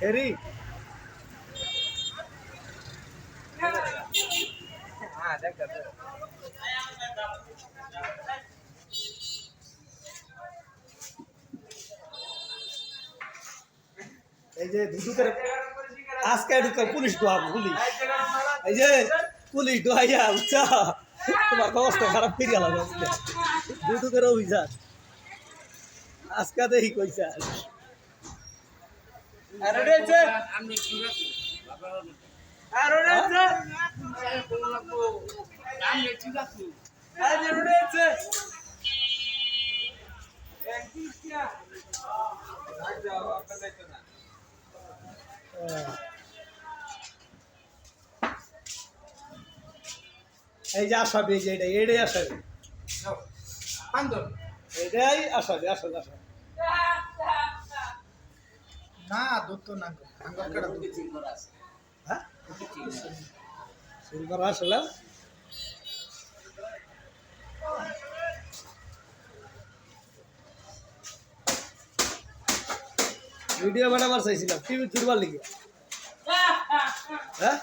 সেরি। হ্যাঁ এই যে দুদুকের আজকে ঢুকে পুলিশ ডোয়া পুলিশ। এই যে পুলিশ ডোয়াইয়া বুঝছা তোমার অবস্থা খারাপ, ফিরে গেল দুদুকের অভিযান। আজকে দেখি কইছা। এই যে আসাবি এই যে এটা এটাই আসাবি এটাই আসাবি আসাবি আসাবি না দুটো না আঙ্গুল কাটা চিন করা আছে হ্যাঁ? সিলভার আসলে ভিডিও বানাবার চাইছিলাম, টিভি চুরবার লিখে হ্যাঁ?